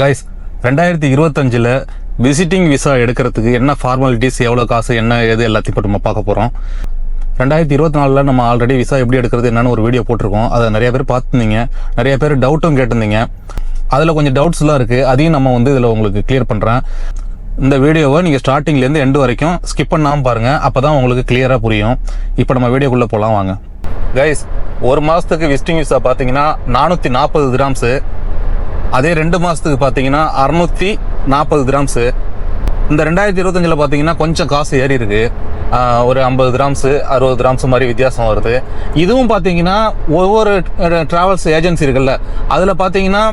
Guys ரெண்டாயிரத்தி இருபத்தஞ்சில் visiting visa எடுக்கிறதுக்கு என்ன ஃபார்மாலிட்டிஸ் எவ்வளோ காசு என்ன எது எல்லாத்தையும் இப்போ நம்ம பார்க்க போகிறோம் ரெண்டாயிரத்தி இருபத்தி நாலில் நம்ம ஆல்ரெடி விசா எப்படி எடுக்கிறது என்னன்னு ஒரு வீடியோ போட்டிருக்கோம். அதை நிறைய பேர் பார்த்துருந்தீங்க. நிறைய பேர் டவுட்டும் கேட்டிருந்தீங்க. அதில் கொஞ்சம் டவுட்ஸ்லாம் இருக்குது அதையும் நம்ம வந்து இதில் உங்களுக்கு கிளியர் பண்ணுறேன் இந்த வீடியோவை நீங்கள் ஸ்டார்டிங்லேருந்து எண்டு வரைக்கும் ஸ்கிப் பண்ணாமல் பாருங்கள் அப்போ தான் உங்களுக்கு கிளியராக புரியும். இப்போ நம்ம வீடியோக்குள்ளே போகலாம் வாங்க. கைஸ் ஒரு மாதத்துக்கு விசிட்டிங் விசா பார்த்தீங்கன்னா நானூற்றி நாற்பது கிராம்ஸு அதே ரெண்டு மாதத்துக்கு பார்த்தீங்கன்னா அறுநூத்தி நாற்பது கிராம்ஸு இந்த ரெண்டாயிரத்தி இருபத்தஞ்சில் பார்த்தீங்கன்னா கொஞ்சம் காசு ஏறி இருக்கு. ஒரு ஐம்பது கிராம்ஸு அறுபது கிராம்ஸ் மாதிரி வித்தியாசம் வருது. இதுவும் பார்த்தீங்கன்னா ஒவ்வொரு ட்ராவல்ஸ் ஏஜென்சி இருக்குல்ல அதில் பார்த்தீங்கன்னா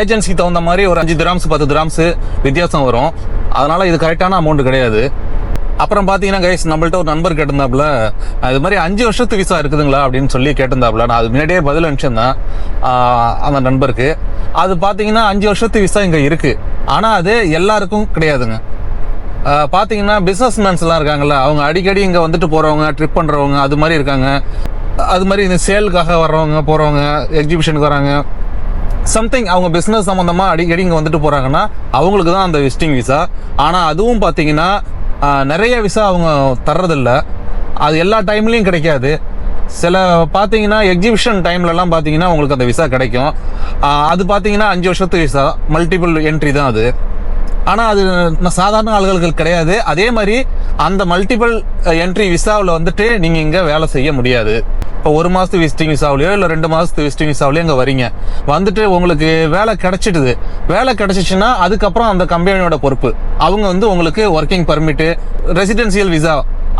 ஏஜென்சிக்கு தகுந்த மாதிரி ஒரு அஞ்சு கிராம்ஸ் பத்து கிராம்ஸ் வித்தியாசம் வரும். அதனால் இது கரெக்டான அமௌண்ட் கிடையாது. அப்புறம் பார்த்தீங்கன்னா கைஸ் நம்மள்ட்ட ஒரு நண்பர் கேட்டிருந்தாப்புல அது மாதிரி அஞ்சு வருஷத்து விசா இருக்குதுங்களா? அப்படின்னு சொல்லி கேட்டிருந்தாப்புல நான் அது முன்னாடியே பதில் அனுப்பிச்சிருந்தேன். அந்த நண்பருக்கு. அது பார்த்தீங்கன்னா அஞ்சு வருஷத்து விசா இங்கே இருக்குது ஆனால் அது எல்லாருக்கும் கிடையாதுங்க. பார்த்தீங்கன்னா பிஸ்னஸ் மேன்ஸ்லாம் இருக்காங்கல்ல அவங்க அடிக்கடி இங்கே வந்துட்டு போகிறவங்க ட்ரிப் பண்ணுறவங்க அது மாதிரி இருக்காங்க. அது மாதிரி இந்த சேலுக்காக வர்றவங்க போகிறவங்க எக்ஸிபிஷனுக்கு வராங்க. சம்திங் அவங்க பிஸ்னஸ் சம்மந்தமாக அடிக்கடி இங்கே வந்துட்டு போகிறாங்கன்னா அவங்களுக்கு தான் அந்த விசிட்டிங் விசா ஆனால் அதுவும் பார்த்தீங்கன்னா நிறைய விசா அவங்க தர்றதில்ல. அது எல்லா டைம்லேயும் கிடைக்காது. சில பார்த்தீங்கன்னா எக்ஸிபிஷன் டைம்லலாம் பார்த்தீங்கன்னா உங்களுக்கு அந்த விசா கிடைக்கும். அது பார்த்தீங்கன்னா அஞ்சு வருஷத்து விசா மல்டிபிள் என்ட்ரி தான் அது. ஆனால் அது சாதாரண ஆளுகளுக்கு கிடையாது. அதே மாதிரி அந்த மல்டிபிள் என்ட்ரி விசாவில் வந்துட்டு நீங்கள் இங்கே வேலை செய்ய முடியாது. இப்போ ஒரு மாதத்து விசிட்டிங் விசாவிலையோ இல்லை ரெண்டு மாதத்து விசிட்டிங் விசாவிலையோ இங்கே வரீங்க. வந்துட்டு உங்களுக்கு வேலை கிடச்சிடுது. வேலை கிடச்சிச்சின்னா அதுக்கப்புறம் அந்த கம்பெனியோட பொறுப்பு. அவங்க வந்து உங்களுக்கு ஒர்க்கிங் பர்மிட்டு ரெசிடென்சியல் விசா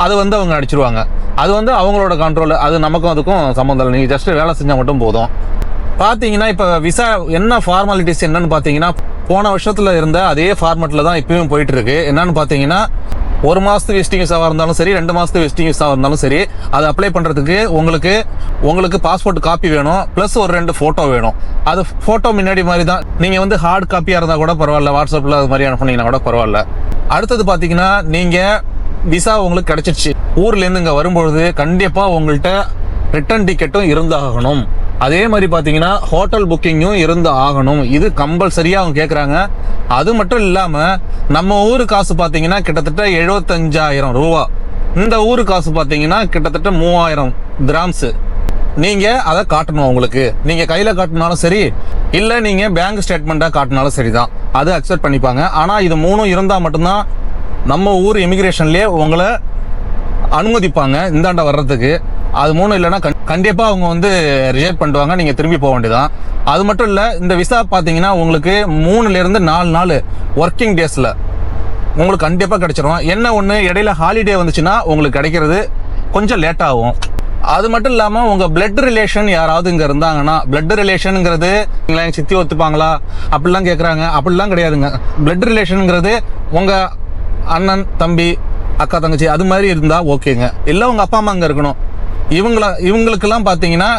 அது வந்து அவங்க அடிச்சிருவாங்க அது வந்து அவங்களோட கண்ட்ரோல் அது நமக்கும் அதுக்கும் சம்மந்தம் இல்லை. நீங்கள் ஜஸ்ட் வேலை செஞ்சால் மட்டும் போதும். பார்த்தீங்கன்னா இப்போ விசா என்ன ஃபார்மாலிட்டிஸ் என்னன்னு பார்த்தீங்கன்னா போன வருஷத்தில் இருந்த அதே ஃபார்மெட்டில் தான் இப்பயும் போயிட்டுருக்கு. என்னன்னு பார்த்தீங்கன்னா ஒரு மாதத்து விசிட்டிங் விசாவாக இருந்தாலும் சரி ரெண்டு மாதத்து விசிட்டிங் விசாவாக இருந்தாலும் சரி அதை அப்ளை பண்ணுறதுக்கு உங்களுக்கு உங்களுக்கு பாஸ்போர்ட் காப்பி வேணும் ப்ளஸ் ஒரு ரெண்டு ஃபோட்டோ வேணும். அது ஃபோட்டோ முன்னாடி மாதிரி தான். நீங்கள் வந்து ஹார்ட் காப்பியாக இருந்தால் கூட பரவாயில்ல வாட்ஸ்அப்பில் அது மாதிரி அனுப்புனீங்கன்னா கூட பரவாயில்ல. அடுத்தது பார்த்தீங்கன்னா நீங்கள் விசா உங்களுக்கு கிடைச்சிருச்சு. ஊர்லேருந்து இங்கே வரும்பொழுது கண்டிப்பாக உங்கள்கிட்ட ரிட்டர்ன் டிக்கெட்டும் இருந்தாகணும். அதே மாதிரி பார்த்தீங்கன்னா ஹோட்டல் புக்கிங்கும் இருந்து ஆகணும் இது கம்பல்சரியாக அவங்க கேட்குறாங்க அது மட்டும் இல்லாமல் நம்ம ஊர் காசு பார்த்தீங்கன்னா கிட்டத்தட்ட எழுபத்தஞ்சாயிரம் ரூபா. இந்த ஊர் காசு பார்த்தீங்கன்னா கிட்டத்தட்ட மூவாயிரம் கிராம்ஸு நீங்கள் அதை காட்டணும் உங்களுக்கு. நீங்கள் கையில் காட்டினாலும் சரி இல்லை நீங்கள் பேங்க் ஸ்டேட்மெண்ட்டாக காட்டினாலும் சரி தான் அது அக்செப்ட் பண்ணிப்பாங்க. ஆனால் இது மூணும் இருந்தால் மட்டும்தான் நம்ம ஊர் இமிக்ரேஷன்லேயே உங்களை அனுமதிப்பாங்க இந்தாண்ட வர்றதுக்கு. அது மூணும் இல்லைன்னா கண்- கண்டிப்பா அவங்க வந்து ரிஜெக்ட் பண்ணுவாங்க நீங்க திரும்பி போக வேண்டியதான் அது மட்டும் இல்ல இந்த விசா பாத்தீங்கன்னா உங்களுக்கு மூணுல இருந்து நாலு நாள் ஒர்க்கிங் டேஸ்ல உங்களுக்கு கண்டிப்பா கிடைச்சிரும். என்ன ஒண்ணு இடையில ஹாலிடே வந்துச்சுன்னா உங்களுக்கு கிடைக்கிறது கொஞ்சம் லேட் ஆகும். அது மட்டும் இல்லாம உங்க பிளட் ரிலேஷன் யாராவது இங்க இருந்தாங்கன்னா பிளட் ரிலேஷனுங்கிறது எங்க சித்தி ஒத்துப்பாங்களா? அப்படிலாம் கேக்குறாங்க. அப்படிலாம் கிடையாதுங்க. பிளட் ரிலேஷனுங்கிறது உங்க அண்ணன் தம்பி அக்கா தங்கச்சி அது மாதிரி இருந்தால் ஓகேங்க. இல்லை உங்கள் அப்பா அம்மா அங்கே இருக்கணும். இவங்கள இவங்களுக்கெல்லாம் பார்த்தீங்கன்னா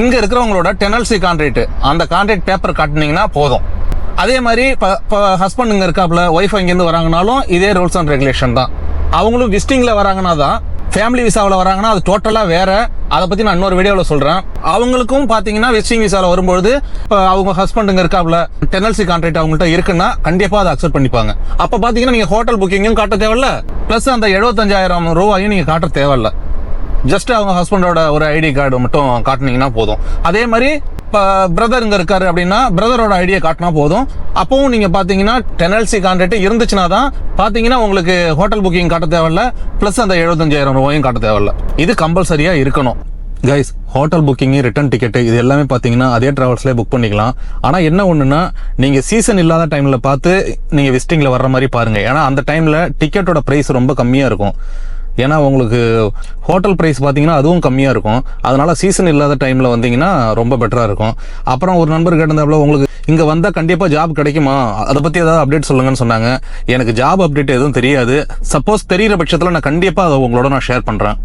இங்கே இருக்கிறவங்களோட டெனல்சி கான்ட்ராக்ட் அந்த கான்ட்ராக்ட் பேப்பர் காட்டினீங்கன்னா போதும். அதே மாதிரி இப்போ ஹஸ்பண்ட் இங்கே இருக்காப்புல ஒய்ஃப் இங்கேருந்து வராங்கனாலும் இதே ரூல்ஸ் அண்ட் ரெகுலேஷன் தான். அவங்களும் விசிட்டிங்கில் வராங்கன்னா தான் ஃபேமிலி விசாவில் வராங்கன்னா அது டோட்டலாக வேற. அதை பற்றி நான் இன்னொரு வீடியோவில் சொல்கிறேன் அவங்களுக்கும் பார்த்தீங்கன்னா விசிட்டிங் விசாவில் வரும்பொழுது இப்போ அவங்க ஹஸ்பண்டுங்க இருக்காப்ல டெனல்சி கான்ட்ராக்ட் அவங்கள்ட்ட இருக்குன்னா கண்டிப்பாக அதை அக்செப்ட் பண்ணிப்பாங்க. அப்போ பார்த்தீங்கன்னா நீங்கள் ஹோட்டல் புக்கிங்கும் காட்ட தேவையில்ல. ப்ளஸ் அந்த எழுபத்தஞ்சாயிரம் ரூபாயும் நீங்கள் காட்ட தேவையில்ல. ஜஸ்ட் அவங்க ஹஸ்பண்டோட ஒரு ஐடி கார்டு மட்டும் காட்டினீங்கன்னா போதும். அதே மாதிரி இப்போ பிரதர் இங்கே இருக்காரு அப்படின்னா பிரதரோட ஐடியா காட்டினா போதும். அப்பவும் நீங்கள் பார்த்தீங்கன்னா டெனல்சி கான்ட்ராக்ட் இருந்துச்சுன்னா தான் பார்த்தீங்கன்னா உங்களுக்கு ஹோட்டல் புக்கிங் காட்ட தேவையில்ல ப்ளஸ் அந்த எழுபத்தஞ்சாயிரம் ரூபாயும் காட்ட தேவையில்ல. இது கம்பல்சரியாக இருக்கணும். Guys hotel booking return ticket இது எல்லாமே பார்த்தீங்கன்னா அதே ட்ராவல்ஸ்லேயே புக் பண்ணிக்கலாம். ஆனால் என்ன ஒன்றுன்னா நீங்கள் சீசன் இல்லாத டைமில் பார்த்து நீங்கள் விசிட்டிங்கில் வர்ற மாதிரி பாருங்கள் ஏன்னா அந்த டைமில் டிக்கெட்டோட ப்ரைஸ் ரொம்ப கம்மியாக இருக்கும். ஏன்னா உங்களுக்கு ஹோட்டல் ப்ரைஸ் பார்த்தீங்கன்னா அதுவும் கம்மியாக இருக்கும். அதனால சீசன் இல்லாத டைமில் வந்தீங்கன்னா ரொம்ப பெட்டராக இருக்கும். அப்புறம் ஒரு நண்பர் கேட்டிருந்தாப்புல உங்களுக்கு இங்கே வந்தால் கண்டிப்பாக ஜாப் கிடைக்குமா? அதை பற்றி ஏதாவது அப்டேட் சொல்லுங்கன்னு சொன்னாங்க. எனக்கு ஜாப் அப்டேட் எதுவும் தெரியாது. சப்போஸ் தெரியிற பட்சத்தில் நான் கண்டிப்பாக அதை உங்களோட நான் ஷேர் பண்ணுறேன்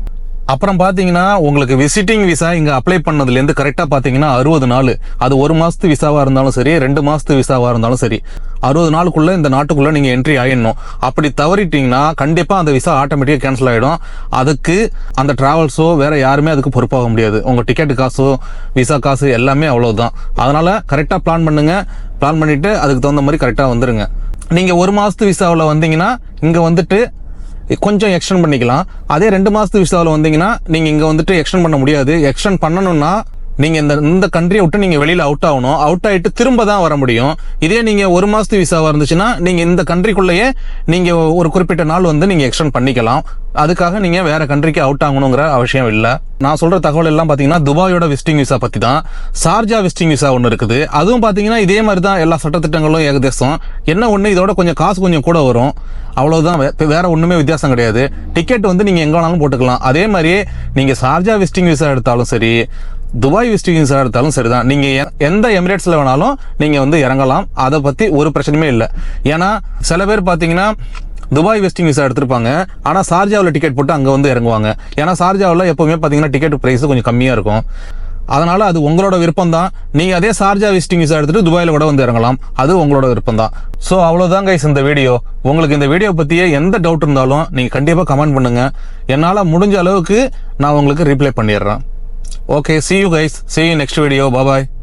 அப்புறம் பார்த்தீங்கன்னா உங்களுக்கு விசிட்டிங் விசா இங்கே அப்ளை பண்ணதுலேருந்து கரெக்டாக பார்த்தீங்கன்னா அறுபது நாள். அது ஒரு மாதத்து விசாவாக இருந்தாலும் சரி ரெண்டு மாதத்து விசாவாக இருந்தாலும் சரி. அறுபது நாளுக்குள்ள இந்த நாட்டுக்குள்ள நீங்க என்ட்ரி ஆயிடணும். அப்படி தவறிட்டீங்கன்னா கண்டிப்பா அந்த விசா ஆட்டோமேட்டிக்கா கேன்சல் ஆயிடும். அதுக்கு அந்த டிராவல்ஸோ வேற யாருமே அதுக்கு பொறுப்பாக முடியாது. உங்க டிக்கெட் காசோ விசா காசு எல்லாமே அவ்வளவுதான். அதனால கரெக்டா பிளான் பண்ணுங்க. பிளான் பண்ணிட்டு அதுக்கு தகுந்த மாதிரி கரெக்டாக வந்துருங்க. நீங்கள் ஒரு மாதத்து விசாவில் வந்தீங்கன்னா இங்கே வந்துட்டு கொஞ்சம் எக்ஸ்டெண்ட் பண்ணிக்கலாம். அதே ரெண்டு மாதத்து விசாவில் வந்தீங்கன்னா நீங்கள் இங்கே வந்துட்டு எக்ஸ்டெண்ட் பண்ண முடியாது. எக்ஸ்டெண்ட் பண்ணணும்னா நீங்கள் இந்த இந்த கண்ட்ரியை விட்டு நீங்கள் வெளியில் அவுட் ஆகணும். அவுட் ஆகிட்டு திரும்ப தான் வர முடியும். இதே நீங்கள் ஒரு மாதத்து விசாவாக இருந்துச்சுன்னா நீங்கள் இந்த கண்ட்ரிக்குள்ளேயே நீங்கள் ஒரு குறிப்பிட்ட நாள் வந்து நீங்கள் எக்ஸ்டெண்ட் பண்ணிக்கலாம். அதுக்காக நீங்கள் வேற கண்ட்ரிக்கு அவுட் ஆகணுங்கிற அவசியம் இல்லை. நான் சொல்கிற தகவல் எல்லாம் பார்த்தீங்கன்னா துபாயோட விசிட்டிங் விசா பற்றி தான் சார்ஜா விசிட்டிங் விசா ஒன்று இருக்குது. அதுவும் பார்த்தீங்கன்னா இதே மாதிரி தான் எல்லா சட்டத்திட்டங்களும் ஏகதேசம். என்ன ஒன்று இதோட கொஞ்சம் காசு கொஞ்சம் கூட வரும். அவ்வளவுதான். வேறு வேற ஒண்ணுமே வித்தியாசம் கிடையாது. டிக்கெட் வந்து நீங்க எங்க வேணாலும் போட்டுக்கலாம். அதே மாதிரியே நீங்க சார்ஜா விசிட்டிங் விசா எடுத்தாலும் சரி துபாய் வெஸ்ட் இண்டீஸாக எடுத்தாலும் சரிதான். நீங்கள் எ- எந்த எமிரேட்ஸில் வேணாலும் நீங்கள் வந்து இறங்கலாம். அதை பற்றி ஒரு பிரச்சனையுமே இல்லை. ஏன்னா சில பேர் பார்த்தீங்கன்னா துபாய் வெஸ்டிங் விசா எடுத்திருப்பாங்க. ஆனால் சார்ஜாவில் டிக்கெட் போட்டு அங்கே வந்து இறங்குவாங்க. ஏன்னா சார்ஜாவில் எப்போவுமே பார்த்தீங்கன்னா டிக்கெட் ப்ரைஸ் கொஞ்சம் கம்மியாக இருக்கும். அதனால் அது உங்களோட விருப்பம் தான் நீங்கள் அதே சார்ஜா விசிட்டிங் விசா எடுத்துகிட்டு துபாயில் கூட வந்து இறங்கலாம். அது உங்களோட விருப்பம் தான் ஸோ அவ்வளோதான் கைஸ் இந்த வீடியோ உங்களுக்கு இந்த வீடியோ பற்றியே எந்த டவுட் இருந்தாலும் நீங்கள் கண்டிப்பாக கமெண்ட் பண்ணுங்கள் என்னால் முடிஞ்ச அளவுக்கு நான் உங்களுக்கு ரிப்ளை பண்ணிடுறேன். Okay see you guys. See you next video. Bye bye